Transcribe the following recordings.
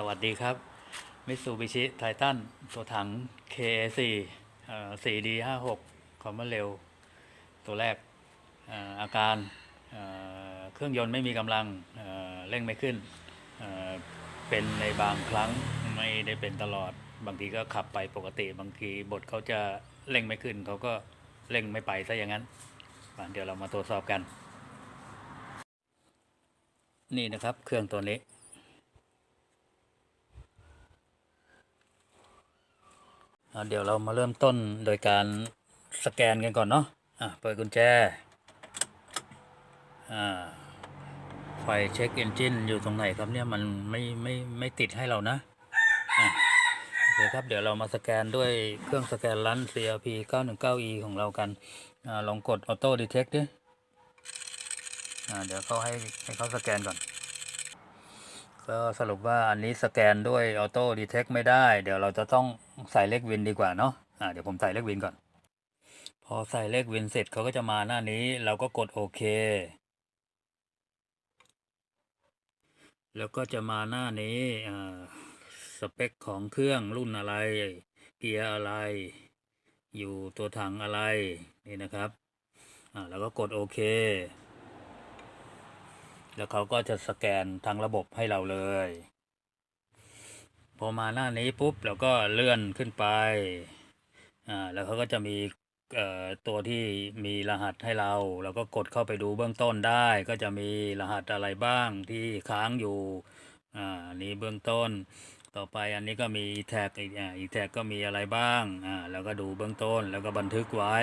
สวัสดีครับ มิตซูบิชิไททันตัวถัง KA4 เอ่อ 4D56 คอมเมเร็ว ตัวแรกออาการเครื่องยนต์ไม่มีกำลังเเร่งไม่ขึ้นเเป็นในบางครั้งไม่ได้เป็นตลอด บางทีก็ขับไปปกติ บางทีบทเขาจะเร่งไม่ขึ้น เขาก็เร่งไม่ไปซะอย่างนั้น เดี๋ยวเรามาตรวจสอบกัน นี่นะครับเครื่องตัวนี้ อะ เดี๋ยวเรามาเริ่มต้นโดยการสแกนกันก่อนเนาะอะเปิดกุญแจอ่าไฟเช็คเอนจินอยู่ตรงไหนครับเนี่ยมันไม่ไม่ไม่ติดให้เรานะอะโอเคครับเดี๋ยวเรามาสแกนด้วยเครื่องสแกนลัน CRP 919E ของเรากันอ่าลองกด Auto Detect ดิอ่าเดี๋ยวเขาให้ให้เขาสแกนก่อน ก็สรุปว่าอันนี้สแกนด้วยออโต้ดีเทคไม่ได้ เดี๋ยวเราจะต้องใส่เลขวินดีกว่าเนาะอ่าเดี๋ยวผมใส่เลขวินก่อน พอใส่เลขวินเสร็จเขาก็จะมาหน้านี้ เราก็กดโอเค แล้วก็จะมาหน้านี้อ่าสเปคของเครื่องรุ่นอะไร เกียร์อะไร อยู่ตัวถังอะไรนี่นะครับอ่าแล้วก็กดโอเค แล้วเขาก็จะสแกนทั้งระบบให้เราเลย พอมาหน้านี้ปุ๊บเราก็เลื่อนขึ้นไป อ่า แล้วเขาก็จะมีเอ่อตัวที่มีรหัสให้เรา เราก็กดเข้าไปดูเบื้องต้นได้ ก็จะมีรหัสอะไรบ้างที่ค้างอยู่ อ่านนี้เบื้องต้น ต่อไปอันนี้ก็มีแท็กอีกอ่าอีกแท็กก็มีอะไรบ้าง อ่า แล้วก็ดูเบื้องต้น แล้วก็บันทึกไว้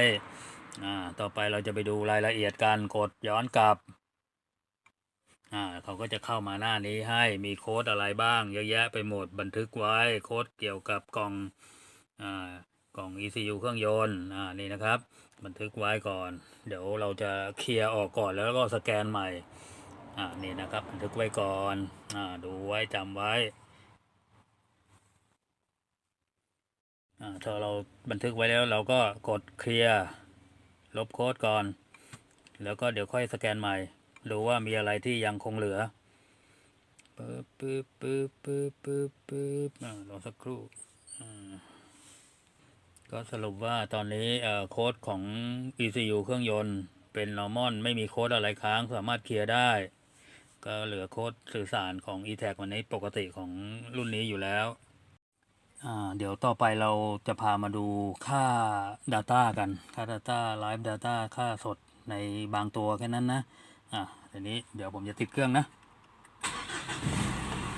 อ่า ต่อไปเราจะไปดูรายละเอียดการกดย้อนกลับ อ่าเขาก็จะเข้ามาหน้านี้ให้มีโค้ดอะไรบ้าง เยอะแยะไปหมดบันทึกไว้โค้ดเกี่ยวกับกล่องอ่ากล่อง ECU เครื่องยนต์อ่านี่นะครับ บันทึกไว้ก่อน เดี๋ยวเราจะเคลียร์ออกก่อนแล้วก็สแกนใหม่อ่านี่นะครับ บันทึกไว้ก่อนอ่าดูไว้จำไว้อ่าถ้าเราบันทึกไว้แล้วเราก็กดเคลียร์ลบโค้ดก่อน แล้วก็เดี๋ยวค่อยสแกนใหม่ ดูว่ามีอะไรที่ยังคงเหลือปึ๊บปึ๊บปึ๊บปึ๊บปึ๊บปึ๊บอ่ารอสักครู่ก็สรุปว่าตอนนี้เอ่อโค้ดของ ECU เครื่องยนต์เป็น normal ไม่มีโค้ดอะไรค้างสามารถเคลียร์ได้ ก็เหลือโค้ดสื่อสารของ e-tag วันนี้ปกติของรุ่นนี้อยู่แล้วอ่าเดี๋ยวต่อไปเราจะพามาดูค่า Data กัน ค่า Data Live Data ค่าสดในบางตัวแค่นั้นนะ อะทีนี้เดี๋ยวผมจะติดเครื่องนะ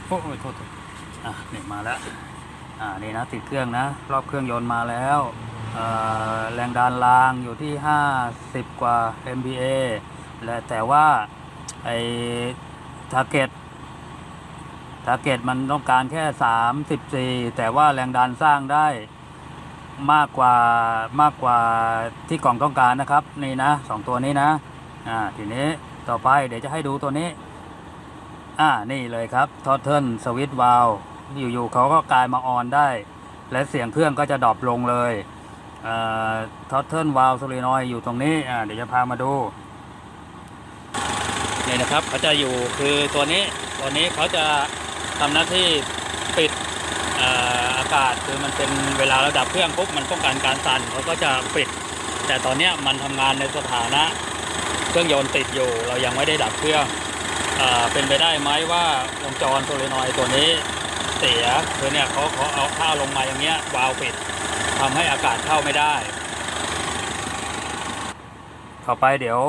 โอ้ยโทษทษอะนี่มาแล้วอ่านี่นะติดเครื่องนะ รอบเครื่องยนต์มาแล้วแรงดันรางอยู่ที่ 50 กว่า MPa และแต่ว่าไอ้ทาร์เก็ตทาร์เก็ตมันต้องการแค่ 34 แต่ว่าแรงดันสร้างได้มากกว่ามากกว่าที่กล่องต้องการนะครับ นี่นะสองตัวนี้นะอ่าทีนี้ ต่อไปเดี๋ยวจะให้ดูตัวนี้ อ่า นี่เลยครับทอเทิลสวิตวาลอยู่ๆเขาก็กลายมาออนได้ และเสียงเครื่องก็จะดรอปลงเลยทอเทิลวาลโซลินอยอยู่ตรงนี้ อ่า เดี๋ยวจะพามาดูนี่นะครับเขาจะอยู่คือตัวนี้ ตัวนี้เขาจะทำหน้าที่ปิดอากาศคือมันเป็นเวลาเราดับเครื่องปุ๊บมันต้องการการสั่นเขาก็จะปิด แต่ตอนนี้มันทำงานในสถานะ รื่องยนต์ติดอยู่ เรายังไม่ได้ดับเครื่องเอเป็นไปได้ไหมว่าวงจรโซลินอยตัวนี้เสียคือเนี่ยเขาเขาเอาข้าวลงมาอย่างเงี้ยวาล์วปิดทำให้อากาศเข้าไม่ได้ ต่อไปเดี๋ยว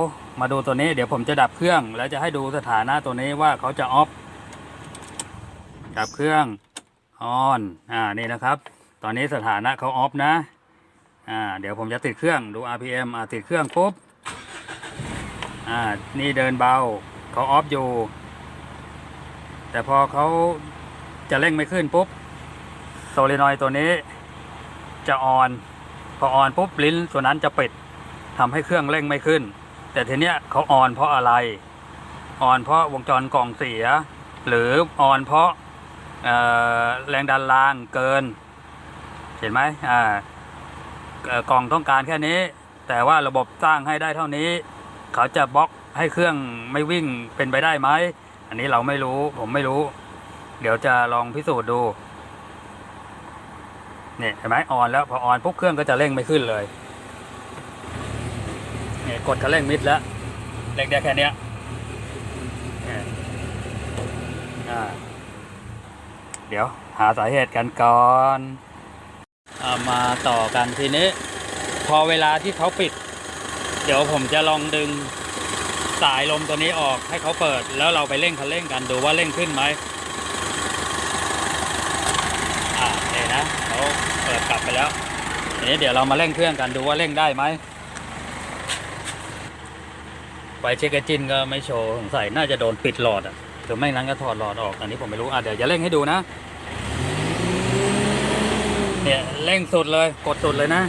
มาดูตัวนี้เดี๋ยวผมจะดับเครื่อง แล้วจะให้ดูสถานะตัวนี้ว่าเขาจะออฟดับเครื่องออนอ่านี่นะครับ ตอนนี้สถานะเขาออฟนะอ่าเดี๋ยวผมจะติดเครื่องดู RPM อ่าติดเครื่องปุ๊บ อ่า นี่เดินเบา เขาออฟอยู่ แต่พอเขาจะเร่งไม่ขึ้นปุ๊บโซลินอยตัวนี้ จะออน พอออนปุ๊บลิ้นตัวนั้นจะปิดทำให้เครื่องเร่งไม่ขึ้น แต่ทีเนี้ยเขาออนเพราะอะไร ออนเพราะวงจรกล่องเสีย หรือออนเพราะแรงดันรางเกิน เห็นไหมอ่ากล่องต้องการแค่นี้ แต่ว่าระบบสร้างให้ได้เท่านี้ เขาจะบล็อกให้เครื่องไม่วิ่งเป็นไปได้ไหม อันนี้เราไม่รู้ผมไม่รู้ เดี๋ยวจะลองพิสูจน์ดูเนี่ยเห็นไหมออนแล้วพอออนปุ๊บเครื่องก็จะเร่งไม่ขึ้นเลยเนี่ยกดคันเร่งมิดแล้วเร่งได้แค่นี้เนี่ยอ่าเดี๋ยวหาสาเหตุกันก่อนเอามาต่อกันทีนี้ พอเวลาที่เขาปิด เดี๋ยวผมจะลองดึงสายลมตัวนี้ออกให้เขาเปิด แล้วเราไปเร่งคันเร่งกันดูว่าเร่งขึ้นไหมอ่าเนี่ยนะเขาเปิดกลับไปแล้วทีนี้เดี๋ยวเรามาเร่งเครื่องกันดูว่าเร่งได้ไหมไฟเช็คจินก็ไม่โชว์สงสัยน่าจะโดนปิดหลอดอะหรือไม่นั้นก็ถอดหลอดออกอันนี้ผมไม่รู้อะเดี๋ยวจะเร่งให้ดูนะเนี่ยเร่งสุดเลยกดสุดเลยนะ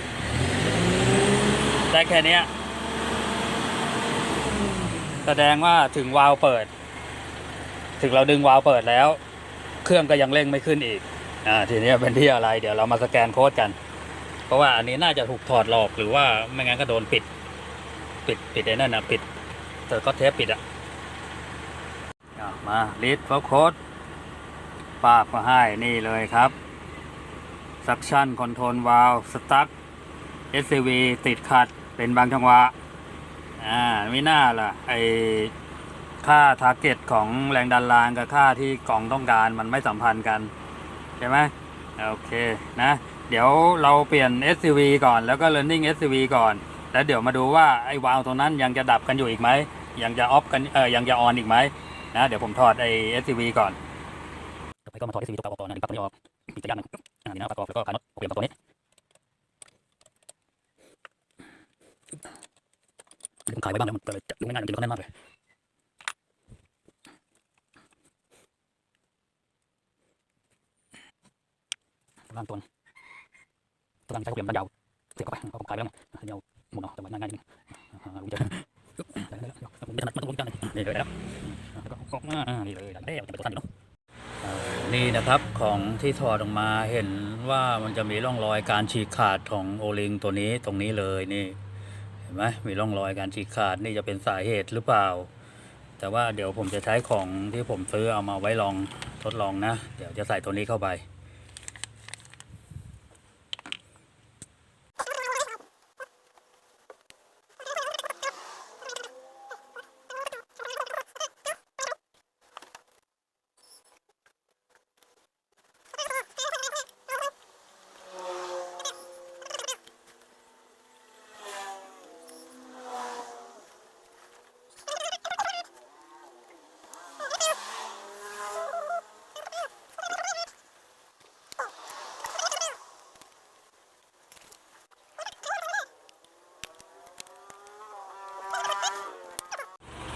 ได้แค่นี้ แสดงว่าถึงวาล์วเปิด ถึงเราดึงวาล์วเปิดแล้ว เครื่องก็ยังเร่งไม่ขึ้นอีกอ่าทีนี้เป็นที่อะไร เดี๋ยวเรามาสแกนโค้ดกัน เพราะว่าอันนี้น่าจะถูกถอดหลอกหรือว่าไม่งั้นก็โดนปิด ปิดปิดไอ้นั่นนะปิดเตอก็เทปปิดอะอะมาลิสต์โค้ดปาบมาให้นี่เลยครับ suction control valve stuck SCV ติดขัดเป็นบางจังหวะ อ่าไม่น่าล่ะไอค่าทาร์เก็ตของแรงดันรางกับค่าที่กล่องต้องการมันไม่สัมพันธ์กันใช่ไหมโอเคนะ เดี๋ยวเราเปลี่ยน SCV ก่อนแล้วก็ learning SCV ก่อน แล้วเดี๋ยวมาดูว่าไอ้วาล์วตรงนั้นยังจะดับกันอยู่อีกไหมยังจะออฟกันเออยังจะออนอีกไหมนะเดี๋ยวผมถอดไอ้ SCV ก่อนต่อไปก็มาถอด SCV ตัวเก่าออกก่อนนะดึงปลั๊กตัวนี้ออกปิดจักรยานหนึ่งอ่านี่นะประกอบแล้วก็คลายน็อตเปลี่ยนตัวนี้ ผมขายไว้บ้างแล้วมันก็จะดูง่ายๆมันกินก็แน่นมากเลยล่างตัวตัวล่างใช้เปลี่ยนมันยาวเสียบเข้าไปผมขายไปแล้วไงยาวหมุนเอาแต่ว่าง่ายๆนิดนึงอ่าผมจะได้แล้วผมจะนัดมันต้องกันนี่เลยแล้วแล้วก็ออกมานี่เลยได้แล้วจะเป็นตัวสั้นเนาะนี่นะครับของที่ถอดออกมาเห็นว่ามันจะมีร่องรอยการฉีกขาดของโอลิงตัวนี้ตรงนี้เลยนี่ ห็นไหมมีร่องรอยการฉีกขาดนี่จะเป็นสาเหตุหรือเปล่า แต่ว่าเดี๋ยวผมจะใช้ของที่ผมซื้อเอามาไว้ลองทดลองนะ เดี๋ยวจะใส่ตัวนี้เข้าไป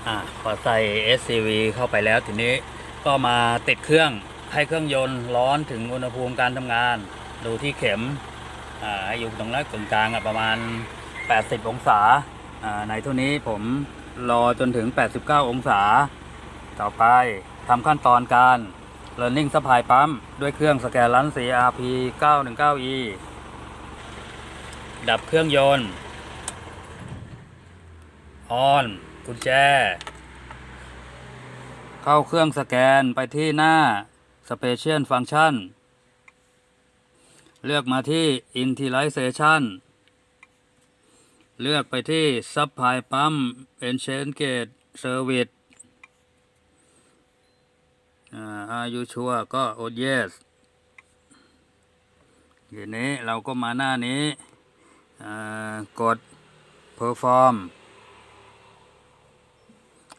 อ่าพอใส่ SCV เข้าไปแล้วทีนี้ก็มาติดเครื่องให้เครื่องยนต์ร้อนถึงอุณหภูมิการทำงาน ดูที่เข็มอ่าอยู่ตรงนั้นกึ่งกลางอะประมาณ 80 องศาอ่าในเท่านี้ผมรอจนถึง 89 องศา ต่อไปทำขั้นตอนการ Learning Supply ปั๊มด้วยเครื่องสแกนลัน CRP 919E ดับเครื่องยนต์ ออน กุญแจ เข้าเครื่องสแกนไปที่หน้า Special Function เลือกมาที่ Initialization เลือกไปที่ Supply Pump Engagement Service อา Are you sure ก็ o yes ทีนี้เราก็มาหน้านี้กด Perform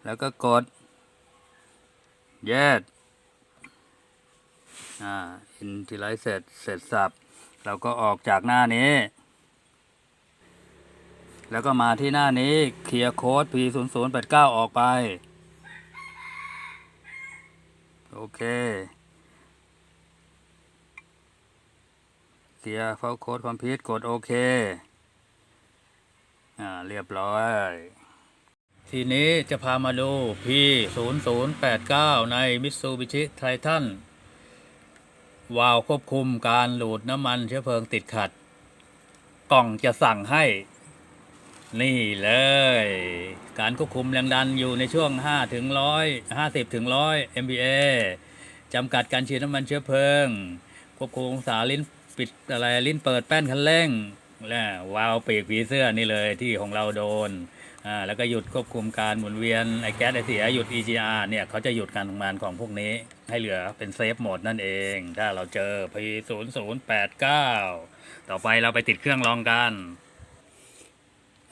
แล้วก็กด yes อ่า initialize เสร็จเสร็จสับเราก็ออกจากหน้านี้ แล้วก็มาที่หน้านี้เคลียร์โค้ด p 0 0 8 9ออกไป โอเคเคลียร์เฝ้าโค้ดคอมพิวต์กดโอเค อ่า เรียบร้อย ทีนี้จะพามาดู P 0 0 8 9 ใน Mitsubishi Triton วาล์วควบคุมการหลูดน้ำมันเชื้อเพลิงติดขัด กล่องจะสั่งให้ นี่เลย การควบคุมแรงดันอยู่ในช่วง 5 ถึง 100 50 ถึง 100 MPa จำกัดการฉีดน้ำมันเชื้อเพลิง ควบคุมองศาลิ้นปิดอะไรลิ้นเปิดแป้นคันเร่ง แล้วาล์วปีกผีเสื้อนี่เลยที่ของเราโดน แล้วก็หยุดควบคุมการหมุนเวียนไอแก๊สไอเสียหยุด EGR เนี่ยเขาจะหยุดการทำงานของพวกนี้ ให้เหลือเป็นเซฟโหมดนั่นเอง ถ้าเราเจอ P 0 0 8 9 ต่อไปเราไปติดเครื่องลองกัน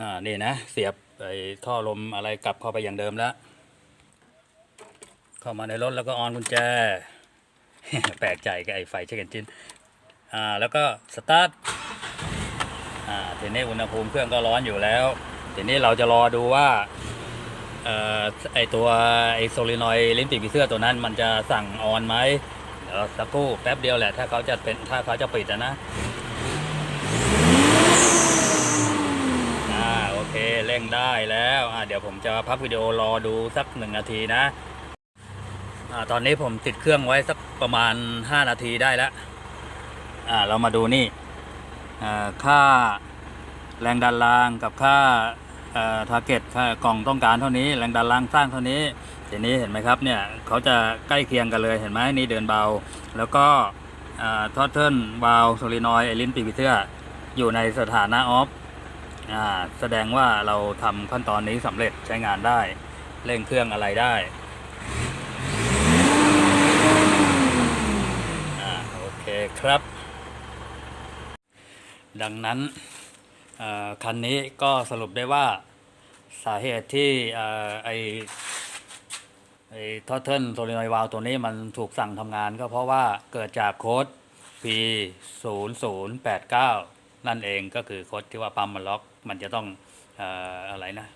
อ่านี่นะ เสียบไอ้ท่อลมอะไรกลับเข้าไปอย่างเดิมแล้วเข้ามาในรถแล้วก็ออนกุญแจ แปลกใจกับไอ้ไฟเช็คเอนจินอ่าแล้วก็สตาร์ทอ่าทีนี้อุณหภูมิเครื่องก็ร้อนอยู่แล้ว ทีนี้เราจะรอดูว่าออไอตัวไอโซลินอยลิ้นปีกผีเสื้อตัวนั้น มันจะสั่งออนไหมเดี๋ยวสักครู่แป๊บเดียวแหละ ถ้าเขาจะเป็นถ้าเขาจะปิดนะอ่าโอเคเร่งได้แล้วอ่าเดี๋ยวผมจะพักวิดีโอรอดูสักหนึ่งนาทีนะอ่าตอนนี้ผมติดเครื่องไว้สักประมาณ 5 นาทีได้แล้วอ่าเรามาดูนี่อ่าค่า แรงดันรางกับค่าทาร์เก็ตค่ากล่องต้องการเท่านี้ แรงดันรางสร้างเท่านี้ทีนี้เห็นไหมครับเนี่ยเขาจะใกล้เคียงกันเลยเห็นไหมนี่เดินเบา แล้วก็ทอทเทิลวาลโซลินอยไอลินปีกผีเสื้ออยู่ในสถานะออฟแสดงว่าเราทำขั้นตอนนี้สำเร็จใช้งานได้ เร่งเครื่องอะไรได้อ่าโอเคครับ ดังนั้น คันนี้ก็สรุปได้ว่าสาเหตุที่ไอไอทอเทิลโซลินอยวาลตัวนี้มันถูกสั่งทำงานก็เพราะว่าเกิดจากโค้ด P 0 0 8 9 นั่นเองก็คือโค้ดที่ว่าปั๊มมันล็อก มันจะต้องออะไรนะ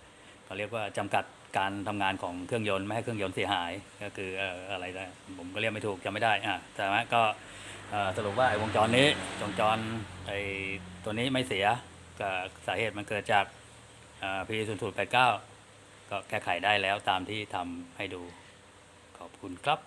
เขาเรียกว่าจำกัดการทำงานของเครื่องยนต์ไม่ให้เครื่องยนต์เสียหายก็คือออะไรนะผมก็เรียกไม่ถูกจำไม่ได้อะแต่ว่าก็สรุปว่าไอ้วงจรนี้วงจรไอ้ตัวนี้ไม่เสีย สาเหตุมันเกิดจากเอ่อ P 0 0 8 9 ก็แก้ไขได้แล้วตามที่ทำให้ดู ขอบคุณครับ